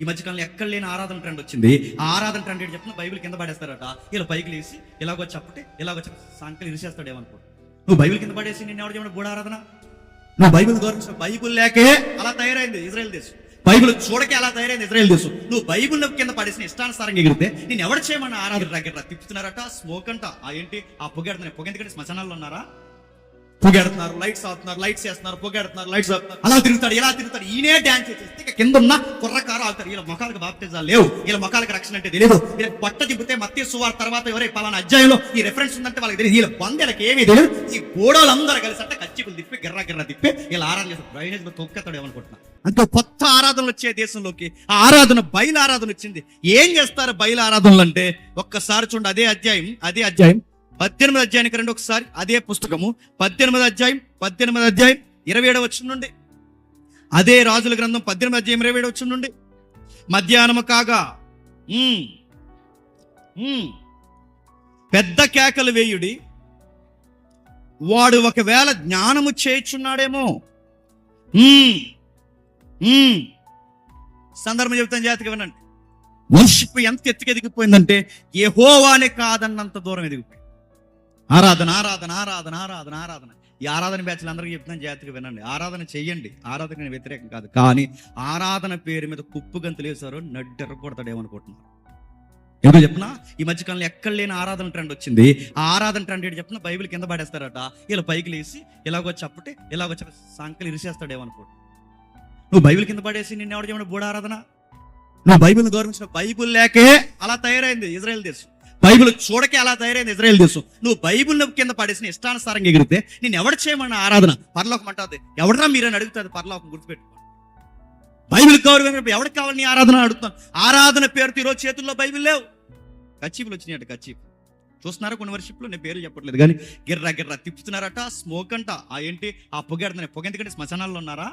ఈ మధ్యకాలంలో ఎక్కడ లేని ఆరాధన ట్రెండ్ వచ్చింది. ఆ ఆరాధన ట్రెండ్ ఏంటి చెప్పిన? బైబిల్ కింద పడేస్తారట. ఇలా పైకి లేసి ఇలాగో చప్పటి ఇలాగో సాంకలు ఇరిసేస్తాడు ఏమనుకో. నువ్వు బైబిల్ కింద పడేసి నేను ఎవరు చెప్పిన గూఢ ఆరాధన? నువ్వు బైబిల్ గౌరవించిన బైబిల్ లేకే అలా తయారైంది ఇజ్రాయెల్ దేశం. బైబిల్ చూడకే అలా తయారైంది ఇజ్రాయెల్ దేశం. నువ్వు బైబిల్ కింద పడేసిన ఇష్టానుసారంగా ఎగిరితే నేను ఎవరు చేయమని ఆరాధన దగ్గర తిప్పుతున్నారట స్మోక్ అంట. ఆ ఏంటి? ఆ పొగెడుతున్నారు పొగ ఎందుకంటే శ్మశానాల్లో ఉన్నారా? పొగెడుతున్నారు లైట్స్ ఆపుతున్నారు లైట్స్ వేస్తున్నారు పొగెడుతున్నారు లైట్స్ అలా తిరుగుతాడు ఎలా తిరుగుతాడు ఈయనే డాన్స్ చేసేస్తే ఇక కింద ఉన్న కుర్రకారు ఆగుతారు వీళ్ళ మొఖాలకు బాప్తిజాలు లేవు వీళ్ళ మొఖాలకు రక్షణ అంటే తెలియదు. వీళ్ళ బట్ట తిప్పితే మత్య సువార్ తర్వాత ఎవరై పలానా అధ్యాయంలో ఈ రెఫరెన్స్ ఉందంటే వాళ్ళకి తెలియదు. వీళ్ళ బందెలకు ఏమీ తెలియదు. ఈ గోడలందరూ కలిసి అంటే కచ్చికులు తిప్పి గిర్ర గిర్ర తిప్పి వీళ్ళ ఆరాధన చేస్తారు. డ్రైనేజ్ తొక్కతాడు ఏమనుకుంటున్నా? అంత కొత్త ఆరాధనలు వచ్చే దేశంలోకి ఆ ఆరాధన బయలు ఆరాధన వచ్చింది. ఏం చేస్తారు బయలు ఆరాధనలు అంటే? ఒక్కసారి చూడండి అదే అధ్యాయం అదే అధ్యాయం. పద్దెనిమిది అధ్యాయానికి రెండు ఒకసారి. అదే పుస్తకము. పద్దెనిమిది అధ్యాయం పద్దెనిమిది అధ్యాయం ఇరవై ఏడవ వచ్చిన నుండి. అదే రాజుల గ్రంథం పద్దెనిమిది అధ్యాయం ఇరవై ఏడవ వచ్చిన నుండి. మధ్యాహ్నము కాగా పెద్ద కేకలు వేయుడి. వాడు ఒకవేళ జ్ఞానము చేయుచున్నాడేమో. సందర్భం చెబుతాను జాతికి వినండి. వర్షిప్ ఎంత ఎత్తుకెదిగిపోయిందంటే ఏ హోవానే కాదన్నంత దూరం ఎదిగిపోయింది. ఆరాధన ఆరాధన ఆరాధన ఆరాధన ఆరాధన. ఈ ఆరాధన బ్యాచ్లు అందరికీ చెప్తున్నాను జాగ్రత్తగా వినండి. ఆరాధన చెయ్యండి. ఆరాధన వ్యతిరేకం కాదు. కానీ ఆరాధన పేరు మీద కుప్పు గంతులు వేశారు నడ్డెర్ర ఎందుకు చెప్పిన ఈ మధ్యకాలంలో ఎక్కడ లేని ఆరాధన ట్రెండ్ వచ్చింది. ఆ ఆరాధన ట్రెండ్ ఏంటి చెప్పిన బైబిల్ కింద పడేస్తారట. ఇలా పైకి లేసి ఇలాగో చప్పటి ఇలాగో చెప్పి సంకలు ఇరిసేస్తాడు నువ్వు బైబిల్ కింద పడేసి నిన్ను ఎవడు చెప్పిన బూడ ఆరాధన? నువ్వు బైబిల్ని గౌరవించిన బైబిల్ లేకే అలా తయారైంది ఇజ్రాయెల్ దేశం. బైబిల్ చూడకే అలా తయారైంది ఇజ్రాయల్ దేశం. నువ్వు బైబిల్ కింద పడేసిన ఇష్టానుసారంగా ఎగిరితే నేను ఎవడు చేయమన్న ఆరాధన? పరలోకం అంటుంది ఎవడరా మీరని అడుగుతుంది పరలోకం గుర్తుపెట్టుకో బైబిల్ గౌరవం ఎవరికి కావాలి నీ ఆరాధన అడుగుతాను ఆరాధన పేరుతో ఈరోజు చేతుల్లో బైబిల్ లేవు. కచ్చీపులు వచ్చినాయట కచ్చీపు. చూస్తున్నారా కొన్ని వర్షిప్లో? నేను పేరు చెప్పట్లేదు కానీ గిర్రా గిర్రా తిప్పుతున్నారట స్మోక్ అంట. ఆ ఏంటి? ఆ పొగెడుతున్నాయి పొగ ఎందుకంటే శ్మశానాల్లో ఉన్నారా?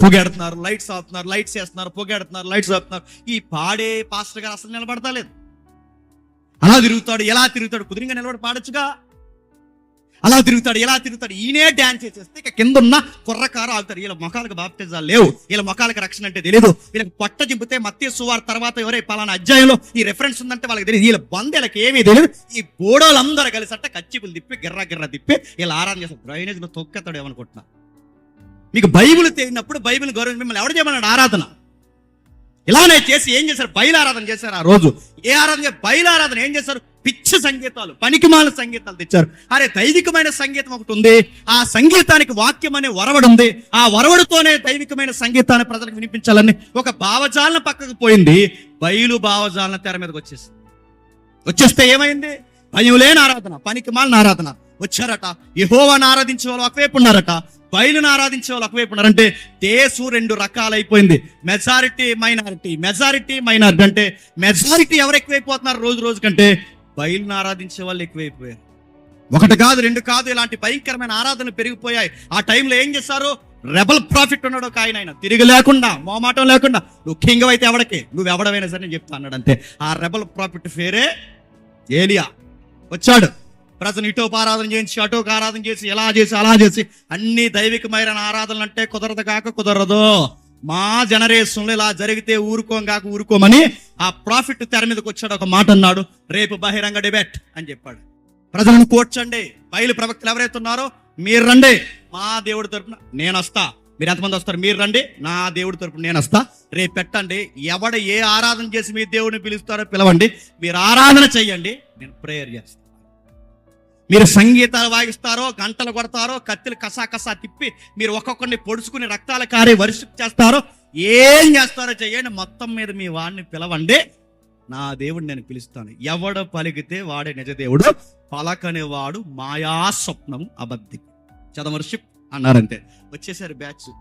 పొగెడుతున్నారు లైట్స్ ఆపుతున్నారు లైట్స్ వేస్తున్నారు పొగెడుతున్నారు లైట్స్ ఆపుతున్నారు. ఈ పాడే పాస్టర్ గారు అసలు నిలబడతలేదు అలా తిరుగుతాడు ఎలా తిరుగుతాడు? కుదిరింగా నిలబడి పాడొచ్చుగా. అలా తిరుగుతాడు ఎలా తిరుగుతాడు? ఈయనే డాన్స్ చేసేస్తే ఇక కింద ఉన్న కుర్రకారు ఆగుతారు. వీళ్ళ మొఖాలకు బాప్తిజాలు లేవు. వీళ్ళ మొఖాలకు రక్షణ అంటే తెలియదు వీళ్ళకి పొట్ట చింపితే మత్య సువార్ తర్వాత ఎవరై పలానా అధ్యాయంలో ఈ రెఫరెన్స్ ఉందంటే వాళ్ళకి తెలియదు వీళ్ళ బందెలకు ఏమీ తెలియదు ఈ బోడోలందరూ కలిసి అట్ట కచ్చిపులు తిప్పి గిర్ర గిర్ర తిప్పి వీళ్ళు ఆరాధన చేస్తారు. డ్రైనేజ్ తొక్కెత్తాడు తొక్కతాడు ఏమనుకుంటున్నా మీకు బైబిల్ తెలియనప్పుడు బైబిల్ గౌరవం మిమ్మల్ని ఎవడు చేయమన్నాడు? ఆరాధన. ఇలానే చేసి ఏం చేశారు? బయలారాధన ఆరాధన చేశారు ఆ రోజు. ఏ ఆరాధన బయలారాధన ఆరాధన ఏం చేశారు? పిచ్చి సంగీతాలు పనికిమాల సంగీతాలు తెచ్చారు. అరే దైవికమైన సంగీతం ఒకటి ఉంది. ఆ సంగీతానికి వాక్యం అనే వరవడు ఉంది. ఆ వరవడుతోనే దైవికమైన సంగీతాన్ని ప్రజలకు వినిపించాలని ఒక భావజాలన పక్కకు పోయింది. బయలు భావజాలన తెర మీదకి వచ్చేసింది. వచ్చేస్తే ఏమైంది? భయం లేని ఆరాధన పనికి మాలిన ఆరాధన. వచ్చారట. యహోవాను ఆరాధించే వాళ్ళు ఒకవైపు ఉన్నారట. బయలును ఆరాధించే వాళ్ళు ఒకవైపు ఉన్నారంటే దేశం రెండు రకాలైపోయింది. Majority minority. మెజారిటీ మైనారిటీ అంటే మెజారిటీ ఎవరు ఎక్కువైపోతున్నారు రోజు రోజు కంటే బయలును ఆరాధించే వాళ్ళు ఎక్కువైపోయారు. ఒకటి కాదు రెండు కాదు ఇలాంటి భయంకరమైన ఆరాధనలు పెరిగిపోయాయి. ఆ టైంలో ఏం చేశారు? రెబల్ ప్రాఫిట్ ఉన్నాడు ఒక ఆయన ఆయన. తిరిగి లేకుండా మోమాటం లేకుండా నువ్వు కింగ్ అయితే ఎవడకి? నువ్వు ఎవడవైనా సరే నేను చెప్తా అన్నాడు అంతే ఆ రెబల్ ప్రాఫిట్ ఫేరే ఏలియా. వచ్చాడు. ప్రజలు ఇటో ఆరాధన చేసి అటోకు ఆరాధన చేసి ఎలా చేసి అలా చేసి అన్ని దైవికమైన ఆరాధనలు అంటే కుదరదు కాక కుదరదు. మా జనరేషన్లో ఇలా జరిగితే ఊరుకోం కాక ఊరుకోమని ఆ ప్రాఫిట్ తెర మీదకి వచ్చాడు ఒక మాట అన్నాడు. రేపు బహిరంగ డిబేట్ అని చెప్పాడు. ప్రజలను కూర్చండి. బయలు ప్రవక్తలు ఎవరైతే ఉన్నారో మీరు రండి. మా దేవుడి తరపున నేను వస్తా. మీరు ఎంతమంది వస్తారు? మీరు రండి. నా దేవుడి తరపున నేను వస్తా. రేపు పెట్టండి. ఎవడ ఏ ఆరాధన చేసి మీ దేవుడిని పిలుస్తారో పిలవండి. మీరు ఆరాధన చెయ్యండి నేను ప్రేయర్ చేస్తాను. మీరు సంగీతాలు వాయిస్తారో గంటలు కొడతారో కత్తిలు కసా కసా తిప్పి మీరు ఒక్కొక్కరిని పొడుచుకుని రక్తాల కారే వర్షిప్ చేస్తారో ఏం చేస్తారో చేయండి. మొత్తం మీద మీ వాడిని పిలవండి. నా దేవుడు నేను పిలుస్తాను. ఎవడ పలికితే వాడే నిజ దేవుడు. వాడు మాయా స్వప్నం అబద్ధి. చదవర్షిప్ అన్నారంతే. వచ్చేసారు బ్యాచ్.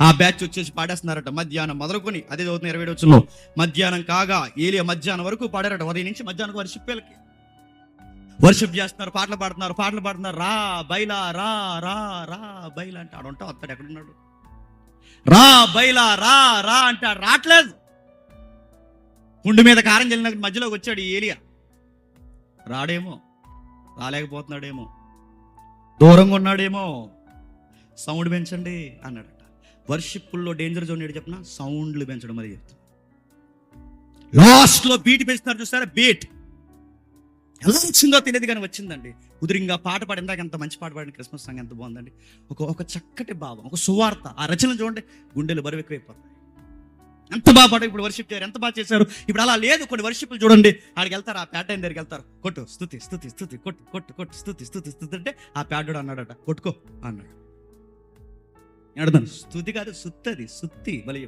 ఆ బ్యాచ్ వచ్చేసి పాడేస్తున్నారట. మధ్యాహ్నం మొదలుకొని అదే చదువుతున్న ఇరవై వచ్చిన మధ్యాహ్నం కాగా ఏలియా మధ్యాహ్నం వరకు పాడారట. ఉదయం నుంచి మధ్యాహ్నం వర్షిప్ పిల్లకి వర్షిప్ చేస్తున్నారు పాటలు పాడుతున్నారు పాటలు పాడుతున్నారు. రా బైలా రా రా రా బైలా అంటే ఆడు ఉంటావు అత్తడు ఎక్కడున్నాడు? రా బైలా రా రా అంటే రావట్లేదు. గుండు మీద కారం చెల్లిన మధ్యలోకి వచ్చాడు ఈ ఏలియా. రాడేమో రాలేకపోతున్నాడేమో దూరంగా ఉన్నాడేమో సౌండ్ పెంచండి అన్నాడట. వర్షిప్పుల్లో డేంజర్ జోన్ ఏంటి చెప్పిన? సౌండ్లు పెంచడం మరి చెప్తాను లాస్ట్లో బీట్ పెంచుతారు చూసారా? బీట్ ఎలా వచ్చిందో తెలియదు కానీ వచ్చిందండి. కుదిరింగా పాట పాడి ఇందాక ఎంత మంచి పాట పాడిన క్రిస్మస్ సాంగ్ ఎంత బాగుందండి. ఒక ఒక చక్కటి భావం ఒక సువార్త ఆ రచన చూడండి గుండెలు బరువెక్కువైపోతాయి. ఎంత బాగా పాట ఇప్పుడు వర్షిప్ చేశారు ఎంత బాగా చేశారు ఇప్పుడు అలా లేదు కొన్ని వర్షిప్లు చూడండి ఆడికి వెళ్తారు ఆ ప్యాటర్న్ దగ్గరికి వెళ్తారు కొట్టు స్థుతి స్థుతి స్థుతి కొట్టు కొట్టు కొట్టు స్థుతి స్థుతి స్థుతి అంటే ఆ ప్యాటోడు అన్నాడట కొట్టుకో అన్నాడు. అడుగుతాను స్థుతి కాదు సుత్తది సుత్తి బలి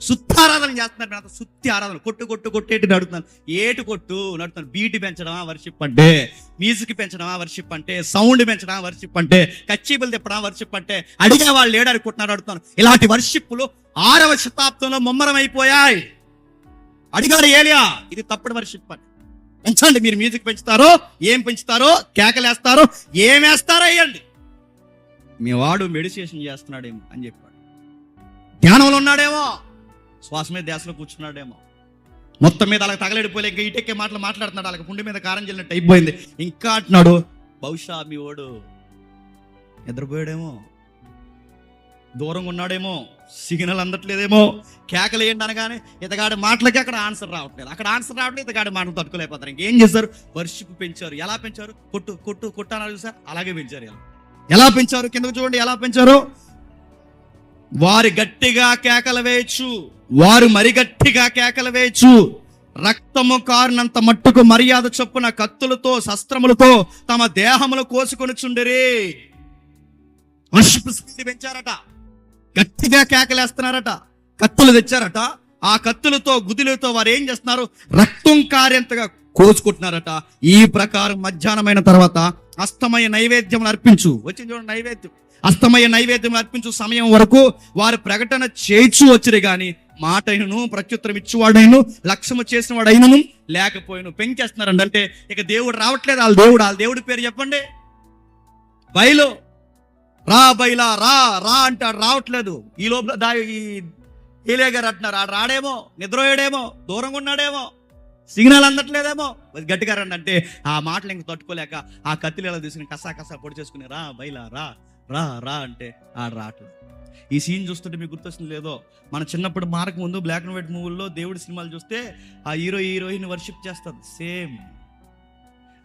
సుత్తారాధన చేస్తున్నారు అంత సుత్తి ఆరాధన కొట్టు కొట్టు కొట్టేటి నడుతున్నాను. ఏటు కొట్టు నడుతున్నాను. బీటి పెంచడమా వర్షిప్ అంటే? మ్యూజిక్ పెంచడమా వర్షిప్ అంటే? సౌండ్ పెంచడమా వర్షిప్ అంటే? కచ్చీబులు తిప్పడం వర్షిప్ అంటే? అడిగే వాళ్ళు లేడు అనుకుంటున్నారు అడుగుతాను ఇలాంటి వర్షిప్పులు ఆరవ శతాబ్దంలో ముమ్మరం అయిపోయాయి అడిగాడు ఏలియా ఇది తప్పుడు వర్షిప్ అంటే పెంచండి మీరు మ్యూజిక్ పెంచుతారో ఏం పెంచుతారో కేకలేస్తారో ఏం వేస్తారో వేయండి. మీ వాడు మెడిటేషన్ చేస్తున్నాడేమో అని చెప్పాడు. ధ్యానంలో ఉన్నాడేమో. శ్వాస మీద ధ్యాసలో కూర్చున్నాడేమో. మొత్తం మీద అలా తగలడిపోలే ఇంకా ఇటెక్కే మాటలు మాట్లాడుతున్నాడు అలాగ పుండి మీద కారం చెల్లినట్టు అయిపోయింది ఇంకా అంటున్నాడు బహుశా మీ వాడు నిద్రపోయాడేమో దూరంగా ఉన్నాడేమో సిగ్నల్ అందట్లేదేమో కేకలు ఏంటి అనగానే ఇతగాడి మాటలకి అక్కడ ఆన్సర్ రావట్లేదు. అక్కడ ఆన్సర్ రావట్లేదు ఇతగాడి మాటలు తట్టుకోలేకపోతారు. ఇంకేం చేశారు? వర్షిప్ పెంచారు. ఎలా పెంచారు? కొట్టు కొట్టు కొట్టు అన్నారు చూసారు? అలాగే పెంచారు ఇలా. ఎలా పెంచారు? కిందకు చూడండి ఎలా పెంచారు? వారి గట్టిగా కేకలు వేయచ్చు. వారు మరిగట్టిగా కేకలు వేయచ్చు. రక్తము కారినంత మట్టుకు మర్యాద చొప్పున కత్తులతో శస్త్రములతో తమ దేహములు కోసుకొని చుండరే వర్షిప్ స్పీడ్ పెంచారట. గట్టిగా కేకలేస్తున్నారట. కత్తులు తెచ్చారట. ఆ కత్తులతో గుదిలతో వారు ఏం చేస్తున్నారు? రక్తం కారేంతగా కోసుకుంటున్నారట. ఈ ప్రకారం మధ్యాహ్నమైన తర్వాత అస్తమయ నైవేద్యం అర్పించు. వచ్చింది చూడండి నైవేద్యం. అస్తమయ నైవేద్యం అర్పించు సమయం వరకు వారు ప్రకటన చేయించు వచ్చిరు కానీ మాట అయినను ప్రత్యుత్తరం ఇచ్చేవాడైను లక్ష్యము చేసిన వాడైనను లేకపోయిను పెంచేస్తున్నారండి. అంటే ఇక దేవుడు రావట్లేదు. వాళ్ళ దేవుడు వాళ్ళ దేవుడి పేరు చెప్పండి. బయలు. రా బైలా రా రా అంటాడు రావట్లేదు. ఈ లోపల దా ఈ హీలే గారు అంటున్నారు. ఆడు రాడేమో నిద్రపోయాడేమో దూరంగా ఉన్నాడేమో సిగ్నల్ అందట్లేదేమో. గట్టిగా రండి అంటే ఆ మాటలు ఇంక తట్టుకోలేక ఆ కత్తిలు ఎలా తీసుకుని కసా కసా పొడి చేసుకుని రా బయలా రా. రా రా అంటే ఆడు రావట్లేదు ఈ సీన్ చూస్తుంటే మీకు గుర్తొస్తుంది లేదో? మన చిన్నప్పుడు మారక ముందు బ్లాక్ అండ్ వైట్ మూవీల్లో దేవుడి సినిమాలు చూస్తే ఆ హీరో హీరోయిన్ వర్షిప్ చేస్తారు. సేమ్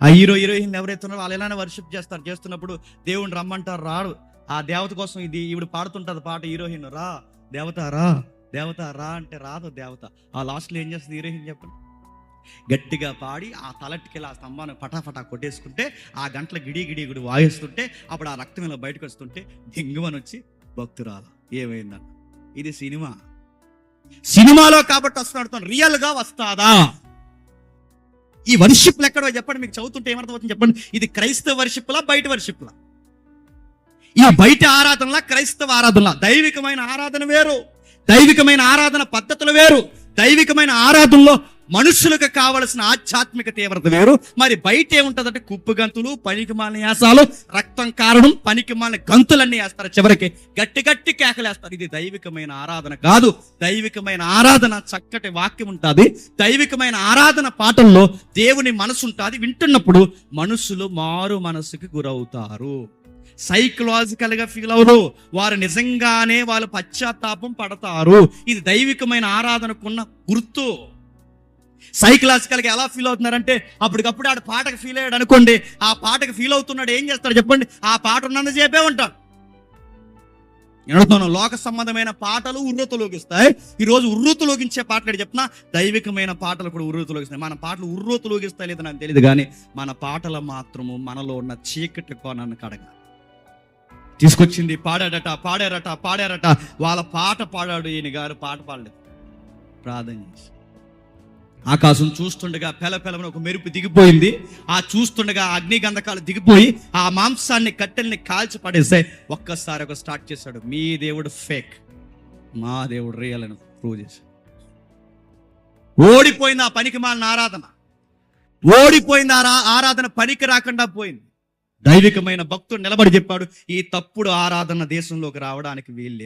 ఆ హీరో హీరోయిన్ ఎవరైతే ఉన్నారో వాళ్ళు ఎలానే వర్షిప్ చేస్తారు. చేస్తున్నప్పుడు దేవుడిని రమ్మంటారు రాడు. ఆ దేవత కోసం ఇది ఈవిడ పాడుతుంటుంది పాట హీరోయిన్ రా. దేవత రా. దేవత రా అంటే రాదు దేవత. ఆ లాస్ట్లో ఏం చేస్తుంది హీరోయిన్ చెప్పండి? గట్టిగా పాడి ఆ తలట్టుకెళ్ళి ఆ స్తంభాన్ని పటాపటా కొట్టేసుకుంటే ఆ గంటల గిడి గిడి గుడి వాయిస్తుంటే అప్పుడు ఆ రక్తం ఇలా బయటకు వస్తుంటే డింగుమని వచ్చి భక్తురాల ఏమైందన్న? ఇది సినిమా. సినిమాలో కాబట్టి వస్తున్నాడు రియల్గా వస్తాదా ఈ వర్షిప్లు ఎక్కడో చెప్పండి మీకు చదువుతుంటే ఏమర్థమవుతుంది చెప్పండి. ఇది క్రైస్తవ వర్షిప్లా బయట వర్షిప్లా? ఈ బయట ఆరాధనలా క్రైస్తవ ఆరాధనలా. దైవికమైన ఆరాధన వేరు దైవికమైన ఆరాధన పద్ధతులు వేరు దైవికమైన ఆరాధనలో మనుషులకు కావలసిన ఆధ్యాత్మిక తీవ్రత వేరు. మరి బయట ఏముంటుందంటే కుప్పు గంతులు పనికి మాలిన యాసాలు రక్తం కారణం పనికి మాలిన గంతులన్నీ వేస్తారు చివరికి. గట్టి గట్టి కేకలేస్తారు ఇది దైవికమైన ఆరాధన కాదు. దైవికమైన ఆరాధన చక్కటి వాక్యం ఉంటుంది. దైవికమైన ఆరాధన పాటల్లో దేవుని మనసు ఉంటుంది. వింటున్నప్పుడు మనుషులు మారు మనసుకి గురవుతారు. సైకలాజికల్గా ఫీల్ అవరు. వారు నిజంగానే వాళ్ళు పశ్చాత్తాపం పడతారు. ఇది దైవికమైన ఆరాధనకున్న గుర్తు. సైకలాజికల్గా ఎలా ఫీల్ అవుతున్నారంటే అప్పటికప్పుడు ఆడు పాటకు ఫీల్ అయ్యాడు అనుకోండి ఆ పాటకు ఫీల్ అవుతున్నాడు ఏం చేస్తాడు చెప్పండి ఆ పాట ఉన్నంతసేపే ఉంటాడు. ఎడుతున్నాను లోక సంబంధమైన పాటలు ఉర్రూతలోగిస్తాయి ఈ రోజు ఉర్రూతలోగించే పాటలు చెప్తున్నా దైవికమైన పాటలు కూడా ఉర్రూతలోగిస్తాయి మన పాటలు ఉర్రూతలోగిస్తాయి లేదో నాకు తెలియదు కానీ మన పాటలు మాత్రము మనలో ఉన్న చీకటి కోణాన్ని కడగాలి. తీసుకొచ్చింది పాడాడట పాడారట పాడారట వాళ్ళ పాట పాడాడు ఈయన గారు పాట పాడలేదు. ప్రార్థన చేసి. ఆకాశం చూస్తుండగా పెలపెలమని ఒక మెరుపు దిగిపోయింది. ఆ చూస్తుండగా అగ్ని గంధకాలు దిగిపోయి ఆ మాంసాన్ని కట్టెల్ని కాల్చి పడేస్తే ఒక్కసారి ఒక స్టార్ట్ చేశాడు. మీ దేవుడు ఫేక్. మా దేవుడు రియల్ అని ప్రూవ్ చేశాడు. ఓడిపోయింది ఆ పనికి మాలిన ఆరాధన. ఓడిపోయింది ఆ ఆరాధన పనికి రాకుండా పోయింది. దైవికమైన భక్తుడు నిలబడి చెప్పాడు ఈ తప్పుడు ఆరాధన దేశంలోకి రావడానికి వీల్లేదు.